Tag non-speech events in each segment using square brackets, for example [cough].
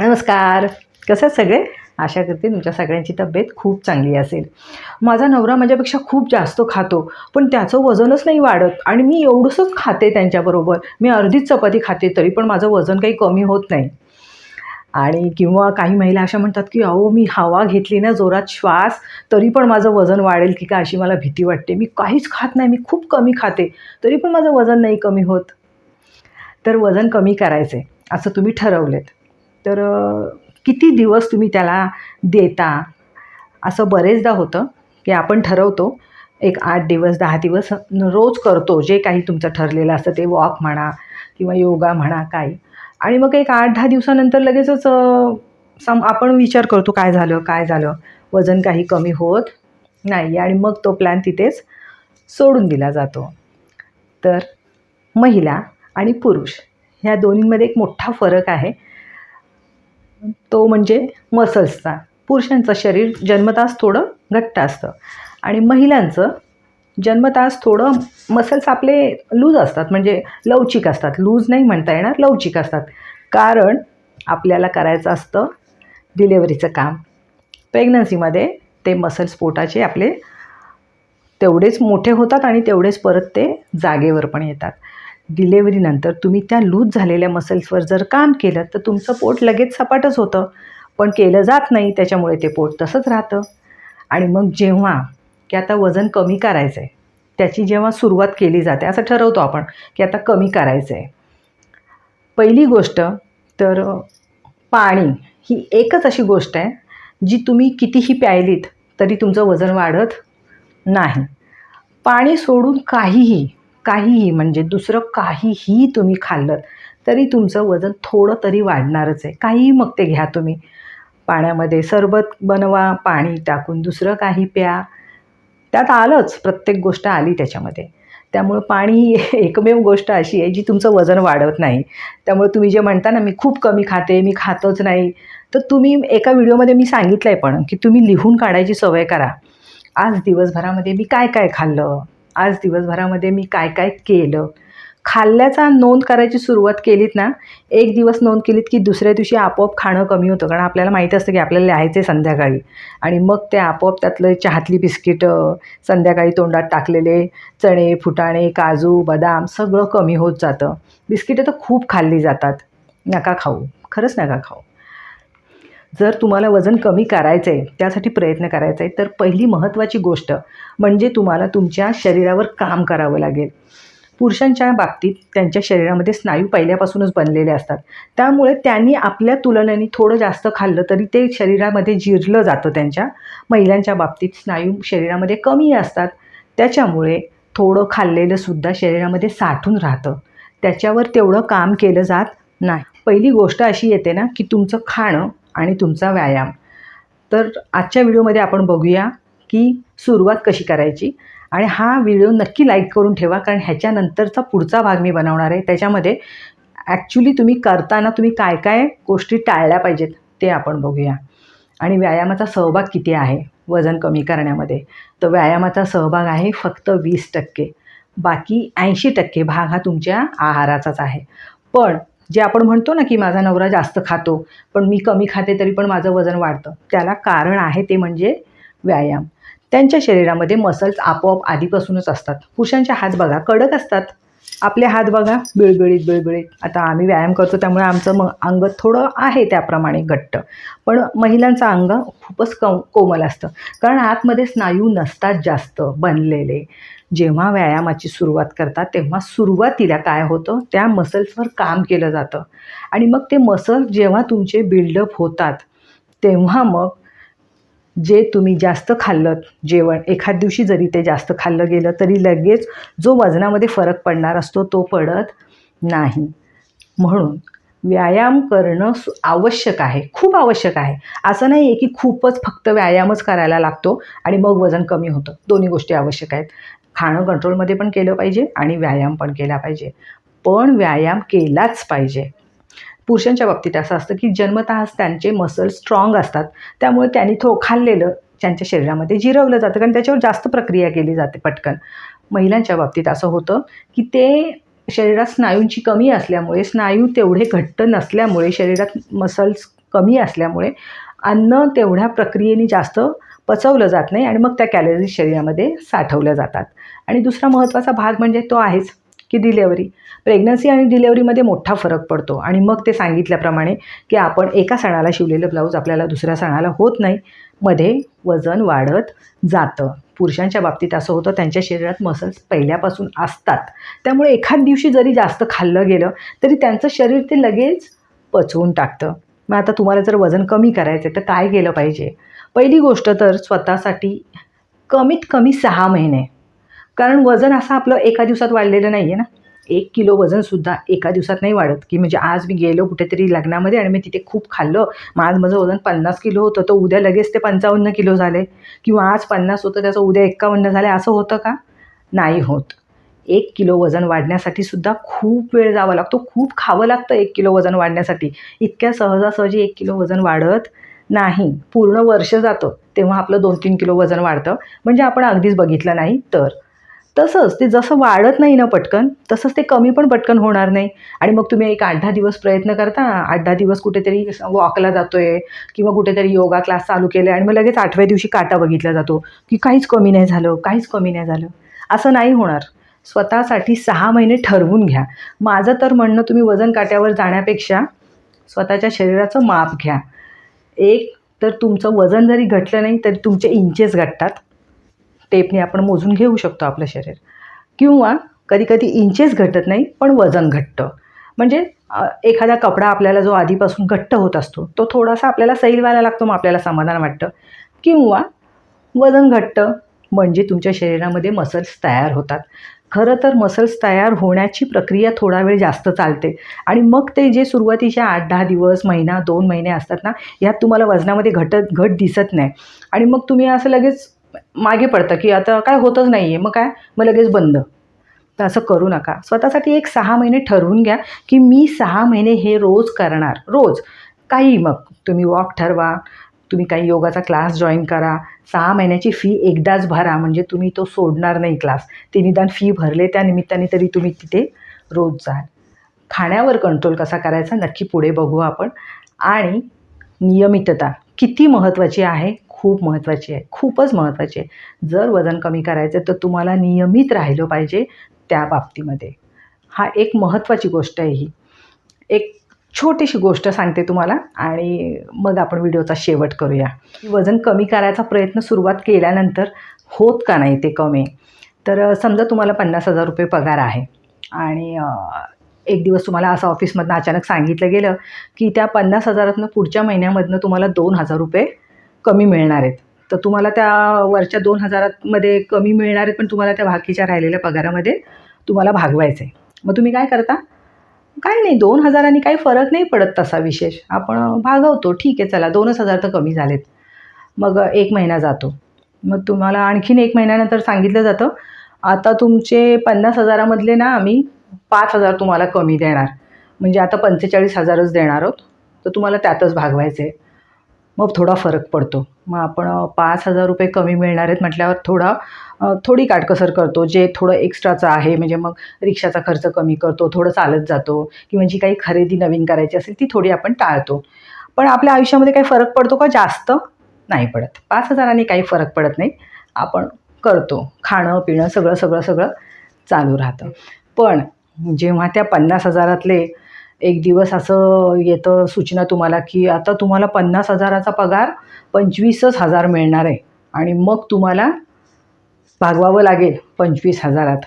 नमस्कार. कसं सगळे? आशा करते तुमच्या सगळ्यांची तब्येत खूप चांगली असेल. माझा नवरा माझ्यापेक्षा खूप जास्त खातो पण त्याचं वजनच नाही वाढत आणि मी एवढंसंच खाते त्यांच्याबरोबर. मी अर्धीच चपाती खाते तरी पण माझं वजन काही कमी होत नाही. आणि किंवा काही महिला अशा म्हणतात की अहो मी हवा घेतली ना जोरात श्वास तरी पण माझं वजन वाढेल की का अशी मला भीती वाटते. मी काहीच खात नाही मी खूप कमी खाते तरी पण माझं वजन नाही कमी होत. तर वजन कमी करायचं आहे असं तुम्ही ठरवलेत. तर किती दिवस तुम्ही त्याला देता? असं बरेचदा होतं की आपण ठरवतो एक आठ दिवस दहा दिवस रोज करतो जे काही तुमचं ठरलेलं असतं ते वॉक म्हणा किंवा योगा म्हणा काही. आणि मग एक आठ दहा दिवसानंतर लगेचच सम आपण विचार करतो काय झालं काय झालं? वजन काही कमी होत नाही. आणि मग तो प्लॅन तिथेच सोडून दिला जातो. तर महिला आणि पुरुष ह्या दोन्हींमध्ये एक मोठा फरक आहे. तो म्हणजे मसल्सचा पुरुषांचं शरीर जन्मतास थोडं घट्ट असतं. आणि महिलांचं जन्मतास थोडं मसल्स आपले लूज असतात. म्हणजे लवचिक असतात. लूज नाही म्हणता येणार लवचिक असतात. कारण आपल्याला करायचं असतं डिलेवरीचं काम. प्रेग्नन्सीमध्ये ते मसल्स पोटाचे आपले तेवढेच मोठे होतात आणि तेवढेच परत ते जागेवर पण येतात. डिलेवरीनंतर तुम्ही त्या लूज झालेल्या मसल्सवर जर काम केलं तर तुमचं पोट लगेच सपाटच होतं. पण केलं जात नाही त्याच्यामुळे ते पोट तसंच राहतं. आणि मग जेव्हा की आता वजन कमी करायचं आहे त्याची जेव्हा सुरुवात केली जाते असं ठरवतो आपण की आता कमी करायचं आहे पहिली गोष्ट तर पाणी ही एकच अशी गोष्ट आहे जी तुम्ही कितीही प्यायलीत तरी तुमचं वजन वाढत नाही. पाणी सोडून काहीही काहीही म्हणजे दुसरं काहीही तुम्ही खाल्लं तरी तुमचं वजन थोडं तरी वाढणारच आहे. काहीही मग ते घ्या तुम्ही. पाण्यामध्ये सरबत बनवा पाणी टाकून दुसरं काही प्या. त्यात आलंच प्रत्येक गोष्ट आली त्याच्यामध्ये. त्यामुळं पाणी ही [laughs] एकमेव गोष्ट अशी आहे जी तुमचं वजन वाढवत नाही. त्यामुळे तुम्ही जे म्हणता ना मी खूप कमी खाते मी खातच नाही. तर तुम्ही एका व्हिडिओमध्ये मी सांगितलं आहे पण की तुम्ही लिहून काढायची सवय करा. आज दिवसभरामध्ये मी काय काय खाल्लं? आज दिवसभरामध्ये मी काय काय केलं? खाल्ल्याचा नोंद करायची सुरुवात केलीत ना एक दिवस नोंद केलीत की दुसऱ्या दिवशी आपोआप खाणं कमी होतं. कारण आपल्याला माहीत असतं की आपल्याला लिहायचं आहे संध्याकाळी. आणि मग ते आपोआप त्यातलं चहातली बिस्किटं संध्याकाळी तोंडात टाकलेले चणे फुटाणे काजू बदाम सगळं कमी होत जातं. बिस्किटं तर खूप खाल्ली जातात. नका खाऊ. खरंच नका खाऊ. जर तुम्हाला वजन कमी करायचं आहे त्यासाठी प्रयत्न करायचा आहे तर पहिली महत्त्वाची गोष्ट म्हणजे तुम्हाला तुमच्या शरीरावर काम करावं लागेल. पुरुषांच्या बाबतीत त्यांच्या शरीरामध्ये स्नायू पहिल्यापासूनच बनलेले असतात. त्यामुळे त्यांनी आपल्या तुलनेने थोडं जास्त खाल्लं तरी ते शरीरामध्ये जिरलं जातं त्यांच्या. महिलांच्या बाबतीत स्नायू शरीरामध्ये कमी असतात. त्याच्यामुळे थोडं खाल्लेलं सुद्धा शरीरामध्ये साठून राहतं. त्याच्यावर तेवढं काम केलं जात नाही. पहिली गोष्ट अशी येते ना की तुमचं खाणं आणि तुमचा व्यायाम. तर आजच्या व्हिडिओमध्ये आपण बघूया की सुरुवात कशी करायची आणि हा व्हिडिओ नक्की लाईक करून ठेवा कारण ह्याच्यानंतरचा पुढचा भाग मी बनवणार आहे. त्याच्यामध्ये ॲक्च्युली तुम्ही करताना तुम्ही काय काय गोष्टी टाळल्या पाहिजेत ते आपण बघूया. आणि व्यायामाचा सहभाग किती आहे? वजन कमी करण्यामध्ये. तर व्यायामाचा सहभाग आहे फक्त वीस टक्के. बाकी ऐंशी टक्के भाग हा तुमच्या आहाराचाच आहे. पण जे आपण म्हणतो ना की माझा नवरा जास्त खातो पण मी कमी खाते तरी पण माझं वजन वाढतं. त्याला कारण आहे ते म्हणजे व्यायाम. त्यांच्या शरीरामध्ये मसल्स आपोआप आधीपासूनच असतात. पुरुषांचे हात बघा कडक असतात. आपले हात बघा बिळबिळीत बिळबिळीत. आता आम्ही व्यायाम करतो त्यामुळे आमचं मग अंग थोडं आहे त्याप्रमाणे घट्ट. पण महिलांचं अंग खूपच कम कोमल असतं. कारण आतमध्ये स्नायू नसतात जास्त बनलेले. जेव्हा व्यायामाची सुरुवात करतात तेव्हा सुरुवातीला काय होतं? त्या मसल्सवर काम केलं जातं. आणि मग ते मसल्स जेव्हा तुमचे बिल्डअप होतात तेव्हा मग जे तुम्ही जास्त खाल्लं जेवण एखाद दिवशी जरी ते जास्त खाल्लं गेलं तरी लगेच जो वजनामध्ये फरक पडणार असतो तो पडत नाही. म्हणून व्यायाम करणं आवश्यक आहे. खूप आवश्यक आहे. असं नाही आहे की खूपच फक्त व्यायामच करायला लागतो आणि मग वजन कमी होतं. दोन्ही गोष्टी आवश्यक आहेत. खाणं कंट्रोलमध्ये पण केलं पाहिजे आणि व्यायाम पण केला पाहिजे. पण व्यायाम केलाच पाहिजे. पुरुषांच्या बाबतीत असं असतं की जन्मतःच त्यांचे मसल स्ट्रॉंग असतात. त्यामुळे त्यांनी थो खाल्लेलं त्यांच्या शरीरामध्ये जिरवलं जातं कारण त्याच्यावर जास्त प्रक्रिया केली जाते पटकन. महिलांच्या बाबतीत असं होतं की ते शरीरात स्नायूंची कमी असल्यामुळे स्नायू तेवढे घट्ट नसल्यामुळे शरीरात मसल्स कमी असल्यामुळे अन्न तेवढ्या प्रक्रियेने जास्त पचवलं जात नाही आणि मग त्या कॅलरीज शरीरामध्ये साठवल्या जातात. आणि दुसरा महत्त्वाचा भाग म्हणजे तो आहेच की डिलेवरी प्रेग्नन्सी आणि डिलेवरीमध्ये मोठा फरक पडतो आणि मग ते सांगितल्याप्रमाणे की आपण एका सणाला शिवलेलं ब्लाऊज आपल्याला दुसऱ्या सणाला होत नाही. मध्ये वजन वाढत जातं. पुरुषांच्या बाबतीत असं होतं त्यांच्या शरीरात मसल्स पहिल्यापासून असतात. त्यामुळे एखाद दिवशी जरी जास्त खाल्लं गेलं तरी त्यांचं शरीर ते लगेच पचवून टाकतं. मग आता तुम्हाला जर वजन कमी करायचं आहे तर काय केलं पाहिजे? पहिली गोष्ट तर स्वतःसाठी कमीत कमी सहा महिने. कारण वजन असं आपलं एका दिवसात वाढलेलं नाही आहे ना. एक किलो वजनसुद्धा एका दिवसात नाही वाढत. की म्हणजे आज मी गेलो कुठेतरी लग्नामध्ये आणि मी तिथे खूप खाल्लं. मग आज माझं वजन पन्नास किलो होतं तर उद्या लगेच ते पंचावन्न किलो झाले. किंवा आज पन्नास होतं त्याचं उद्या एक्कावन्न झाले असं होतं का? नाही होत. एक किलो वजन वाढण्यासाठी सुद्धा खूप वेळ जावा लागतो. खूप खावं लागतं एक किलो वजन वाढण्यासाठी. इतक्या सहजासहजी एक किलो वजन वाढत नाही. पूर्ण वर्ष जातं. तेव्हा आपलं दोन तीन किलो वजन वाढतं. म्हणजे आपण अगदीच बघितलं नाही तर. तसंच ते जसं वाढत नाही ना पटकन तसंच ते कमी पण पटकन होणार नाही. आणि मग तुम्ही एक आठ दहा दिवस प्रयत्न करता. आठ दहा दिवस कुठेतरी वॉकला जातो आहे किंवा कुठेतरी योगा क्लास चालू केला आणि मग लगेच आठव्या दिवशी काटा बघितला जातो की काहीच कमी नाही झालं काहीच कमी नाही झालं. असं नाही होणार. स्वतःसाठी सहा महिने ठरवून घ्या. माझं तर म्हणणं तुम्ही वजन काट्यावर जाण्यापेक्षा स्वतःच्या शरीराचं माप घ्या. एक तर तुमचं वजन जरी घटलं नाही तरी तुमचे इंचेस घटतात. टेपने आपण मोजून घेऊ शकतो आपलं शरीर. किंवा कधीकधी इंचेस घटत नाही पण वजन घटतं. म्हणजे एखादा कपडा आपल्याला जो आधीपासून घट्ट होत असतो तो थोडासा आपल्याला सैल व्हायला लागतो मग आपल्याला समाधान वाटतं. किंवा वजन घट्ट म्हणजे तुमच्या शरीरामध्ये मसल्स तयार होतात. खरं तर मसल्स तयार होण्याची प्रक्रिया थोडा वेळ जास्त चालते. आणि मग ते जे सुरुवातीच्या आठ दहा दिवस महिना दोन महिने असतात ना यात तुम्हाला वजनामध्ये घटत घट दिसत नाही. आणि मग तुम्ही असं लगेच मागे पडतं की आता काय होतच नाही आहे मग काय? मग लगेच बंद. तर असं करू नका. स्वतःसाठी एक सहा महिने ठरवून घ्या की मी सहा महिने हे रोज करणार. रोज. काही मग. तुम्ही वॉक ठरवा. तुम्ही काही योगाचा क्लास जॉईन करा. सहा महिन्याची फी एकदाच भरा म्हणजे तुम्ही तो सोडणार नाही क्लास. ते निदान फी भरले त्या निमित्ताने तरी तुम्ही तिथे रोज जाल. खाण्यावर कंट्रोल कसा करायचा नक्की पुढे बघू आपण. आणि नियमितता किती महत्त्वाची आहे? खूप महत्त्वाची आहे. खूपच महत्त्वाची आहे. जर वजन कमी करायचं तर तुम्हाला नियमित राहिलं पाहिजे त्या बाबतीमध्ये. हा एक महत्त्वाची गोष्ट आहे ही. एक छोटीशी गोष्ट सांगते तुम्हाला आणि मग आपण व्हिडिओचा शेवट करूया. वजन कमी करायचा प्रयत्न सुरुवात केल्यानंतर होत का नाही ते कमी? तर समजा तुम्हाला पन्नास हजार रुपये पगार आहे आणि एक दिवस तुम्हाला असं ऑफिसमधनं अचानक सांगितलं गेलं की त्या पन्नास हजारातनं पुढच्या महिन्यामधनं तुम्हाला दोन हजार रुपये कमी मिळणार आहेत. तर तुम्हाला त्या वरच्या दोन हजारामध्ये कमी मिळणार आहेत पण तुम्हाला त्या बाकीच्या राहिलेल्या पगारामध्ये तुम्हाला भागवायचं आहे मग तुम्ही काय करता? काय नाही दोन हजारांनी काही फरक नाही पडत तसा विशेष. आपण भागवतो. ठीक आहे चला दोनच हजार तर कमी झालेत. मग एक महिना जातो. मग तुम्हाला आणखीन एक महिन्यानंतर सांगितलं जातं. आता तुमचे पन्नास हजारामधले ना आम्ही पाच हजार तुम्हाला कमी देणार. म्हणजे आता पंचेचाळीस हजारच देणार आहोत. तर तुम्हाला त्यातच भागवायचे मग थोडा फरक पडतो. मग आपण पाच हजार रुपये कमी मिळणार आहेत म्हटल्यावर थोडा थोडी काटकसर करतो. जे थोडं एक्स्ट्राचं आहे म्हणजे मग रिक्षाचा खर्च कमी करतो थोडं चालत जातो किंवा जी म्हणजे काही खरेदी नवीन करायची असेल ती थोडी आपण टाळतो. पण आपल्या आयुष्यामध्ये काही फरक पडतो का? जास्त नाही पडत. पाच हजारांनी काही फरक पडत नाही. आपण करतो. खाणं पिणं सगळं सगळं सगळं चालू राहतं. पण जेव्हा त्या पन्नास हजारातले एक दिवस असं येतं सूचना तुम्हाला की आता तुम्हाला पन्नास हजाराचा पगार पंचवीसच हजार मिळणार आहे. आणि मग तुम्हाला भागवावं लागेल पंचवीस हजारात.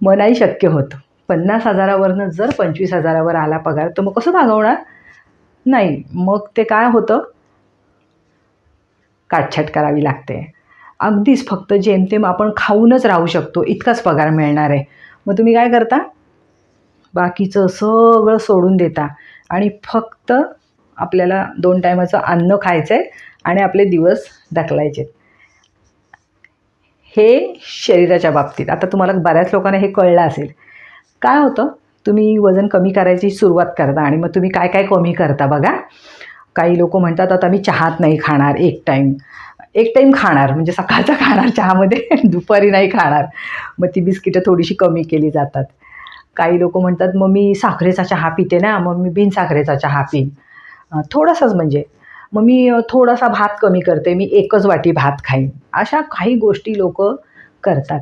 मग नाही शक्य होत. पन्नास हजारावरनं जर पंचवीस हजारावर आला पगार तर मग कसं भागवणार? नाही. मग ते काय होतं? काटछाट करावी लागते. अगदीच फक्त जेमतेम आपण खाऊनच राहू शकतो इतकाच पगार मिळणार आहे. मग तुम्ही काय करता? बाकीचं सगळं सोडून देता. आणि फक्त आपल्याला दोन टायमाचं अन्न खायचं आहे आणि आपले दिवस ढकलायचे हे शरीराच्या बाबतीत. आता तुम्हाला बऱ्याच लोकांना हे कळलं असेल. काय होतं? तुम्ही वजन कमी करायची सुरुवात करता आणि मग तुम्ही काय काय कमी करता बघा. काही लोक म्हणतात आता मी चहात नाही खाणार एक टाईम एक टाईम खाणार म्हणजे सकाळचा खाणार चहामध्ये [laughs] दुपारी नाही खाणार. मग ती बिस्किटं थोडीशी कमी केली जातात. काही लोक म्हणतात मग मी साखरेचा चहा पिते ना मग मी बिन साखरेचा चहा पिन. थोडासाच म्हणजे. मग मी थोडासा भात कमी करते मी एकच वाटी भात खाईन. अशा काही गोष्टी लोक करतात.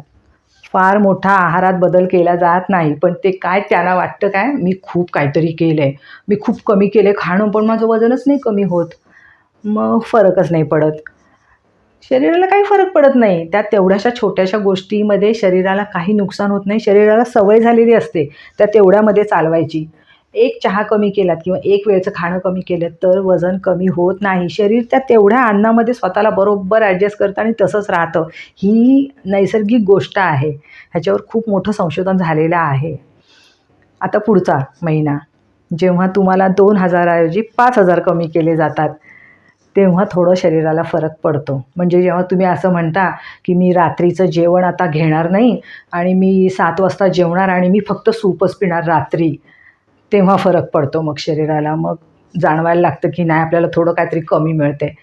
फार मोठा आहारात बदल केला जात नाही पण ते काय त्यांना वाटतं काय? मी खूप काहीतरी केलं आहे मी खूप कमी केलं आहे खाणं पण माझं वजनच नाही कमी होत. मग फरकच नाही पडत. शरीराला काही फरक पडत नाही. त्या तेवढ्याशा छोट्याशा गोष्टीमध्ये शरीराला काही नुकसान होत नाही. शरीराला सवय झालेली असते त्या तेवढ्यामध्ये चालवायची. एक चहा कमी केलात किंवा एक वेळचं खाणं कमी केलं तर वजन कमी होत नाही. शरीर त्या तेवढ्या अन्नामध्ये स्वतःला बरोबर ॲडजस्ट करतं आणि तसंच राहतं. ही नैसर्गिक गोष्ट आहे. ह्याच्यावर खूप मोठं संशोधन झालेलं आहे. आता पुढचा महिना. जेव्हा तुम्हाला दोन हजाराऐवजी पाच हजार कमी केले जातात. तेव्हा थोडं शरीराला फरक पडतो. म्हणजे जेव्हा तुम्ही असं म्हणता की मी रात्रीचं जेवण आता घेणार नाही आणि मी सात वाजता जेवणार आणि मी फक्त सूपच पिणार रात्री तेव्हा फरक पडतो मग शरीराला. मग जाणवायला लागतं की नाही आपल्याला थोडं काहीतरी कमी मिळते.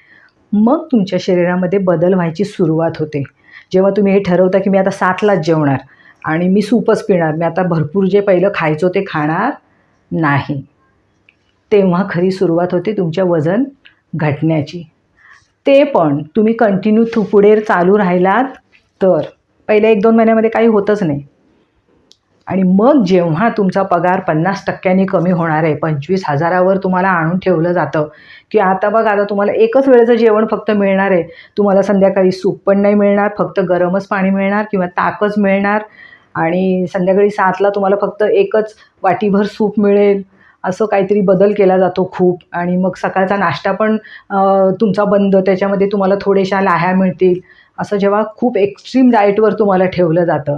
मग तुमच्या शरीरामध्ये बदल व्हायची सुरुवात होते. जेव्हा तुम्ही हे ठरवता की मी आता सातलाच जेवणार आणि मी सूपच पिणार मी आता भरपूर जे पहिलं खायचो ते खाणार नाही तेव्हा खरी सुरुवात होते तुमच्या वजन घटण्याची. ते पण तुम्ही कंटिन्यू थु पुढे चालू राहिलात तर पहिल्या एक दोन महिन्यामध्ये काही होतच नाही. आणि मग जेव्हा तुमचा पगार पन्नास टक्क्यांनी कमी होणार आहे पंचवीस हजारावर तुम्हाला आणून ठेवलं जातं की आता बघ आता तुम्हाला एकच वेळेचं जेवण फक्त मिळणार आहे. तुम्हाला संध्याकाळी सूप पण नाही मिळणार फक्त गरमच पाणी मिळणार किंवा ताकच मिळणार आणि संध्याकाळी सातला तुम्हाला फक्त एकच वाटीभर सूप मिळेल. असं काहीतरी बदल केला जातो खूप. आणि मग सकाळचा नाश्ता पण तुमचा बंद त्याच्यामध्ये तुम्हाला थोड्याशा लाह्या मिळतील. असं जेव्हा खूप एक्स्ट्रीम डाएटवर तुम्हाला ठेवलं जातं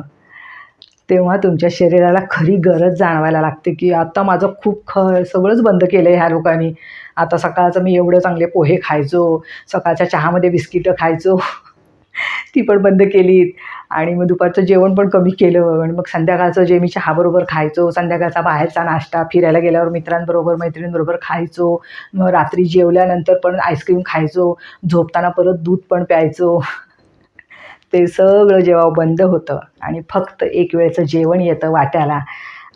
तेव्हा तुमच्या शरीराला खरी गरज जाणवायला लागते की आता माझं खूप ख सगळंच बंद केलं आहे ह्या लोकांनी. आता सकाळचं मी एवढं चांगले पोहे खायचो सकाळच्या चहामध्ये बिस्किटं खायचो. ती पण बंद केलीत. आणि मग दुपारचं जेवण पण कमी केलं. आणि मग संध्याकाळचं जे मी चहाबरोबर खायचो संध्याकाळचा बाहेरचा नाश्ता फिरायला गेल्यावर मित्रांबरोबर मैत्रिणींबरोबर खायचो. मग रात्री जेवल्यानंतर पण आईस्क्रीम खायचो. झोपताना परत दूध पण प्यायचो. [laughs] ते सगळं जेव्हा बंद होतं आणि फक्त एक वेळचं जेवण येतं वाट्याला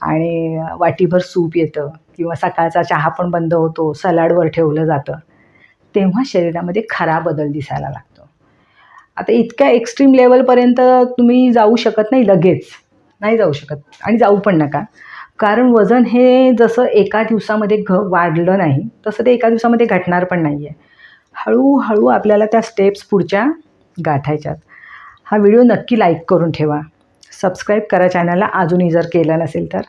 आणि वाटीभर सूप येतं किंवा सकाळचा चहा पण बंद होतो सलाडवर ठेवलं जातं तेव्हा शरीरामध्ये खरा बदल दिसायला लागतो. आता इतक्या एक्स्ट्रीम लेवलपर्यंत तुम्ही जाऊ शकत नाही लगेच. नाही जाऊ शकत. आणि जाऊ पण नका. कारण वजन हे जसं एका दिवसामध्ये घ वाढलं नाही तसं ते एका दिवसामध्ये घटणार पण नाही आहे हळूहळू आपल्याला त्या स्टेप्स पुढच्या गाठायच्यात. हा व्हिडिओ नक्की लाईक करून ठेवा. सबस्क्राईब करा चॅनलला अजूनही जर केलं नसेल तर.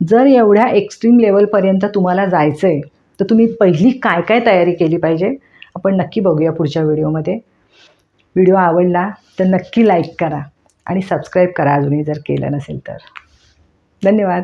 जर एवढ्या एक्स्ट्रीम लेवलपर्यंत तुम्हाला जायचं आहे तर तुम्ही पहिली काय काय तयारी केली पाहिजे आपण नक्की बघूया पुढच्या व्हिडिओमध्ये व्हिडिओ आवडला तर नक्की लाईक करा आणि सबस्क्राईब करा अजूनही जर केलं नसेल तर. धन्यवाद.